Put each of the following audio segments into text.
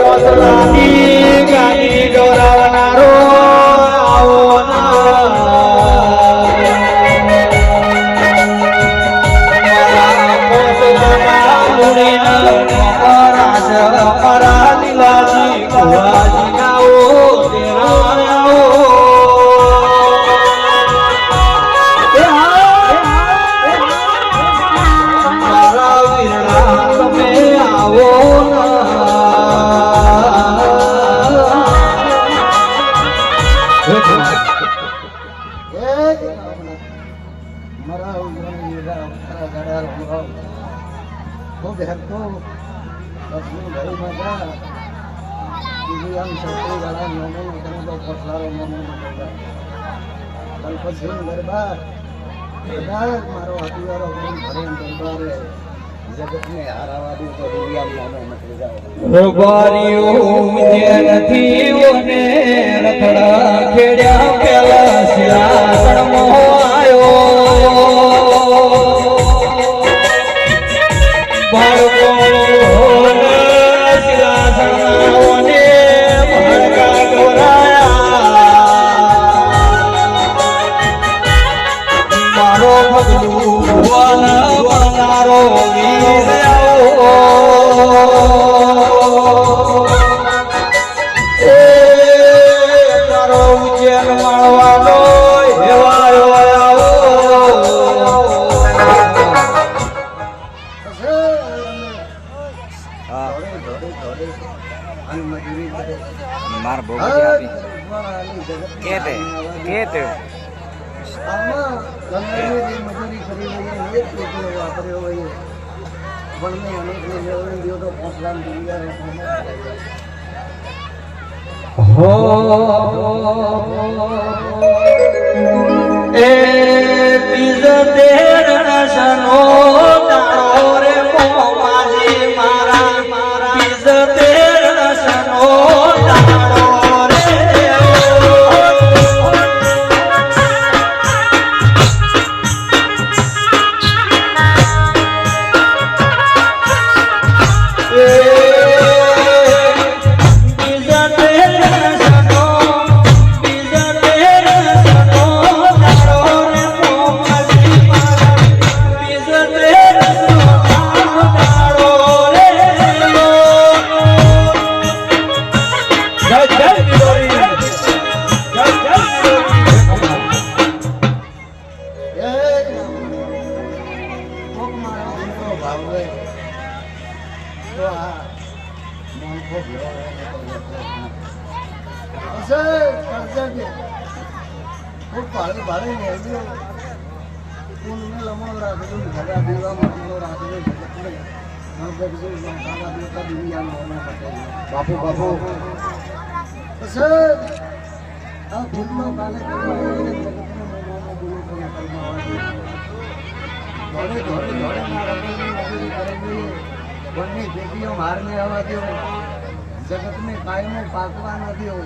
وسلم ખૂબ હેરતો ઘરે મજા બીજું આમ સૌથી ગાડા નોમો તમે તો પસલારો નોમો પછી ગરબા બધા મારો હથિયારો ઘરે દરબારે રખડા ખેડ્યા પેલા ગવરાયા મારો વન માર બહુ હા, બધી આપી ભગવાન જગતને કે તે? કે તે? આમાં ગંગાની જે મજૂરી કરી હોય એ જ કેટલો વાપર્યો હોય પણ મેં અનેક ને મેળવી દ્યો તો પાંચ લાખ દુનિયા એ બીજ તેર રસનો તારો રે મોમાજી મારા. મારા ભાડે ભાડે કુલને લમણો રાખજો ઘડા દેવા મતલો રાખજો બાપુ બાપુ. બંને પેટીઓ મારને આવવા દો. જગતને કાયમો પાકવા ન દો.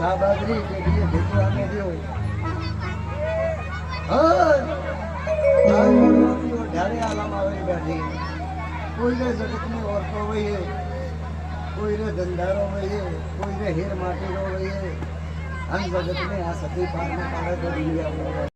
સાબાદરી પેટીએ ભેટવા ન દો. કોઈને જગતને ઓરતો વહીએ કોઈને ધંધારો વહીએ કોઈને હેર માટેનો વહીએ અને જગતને આ સતી પારને કાળે કરી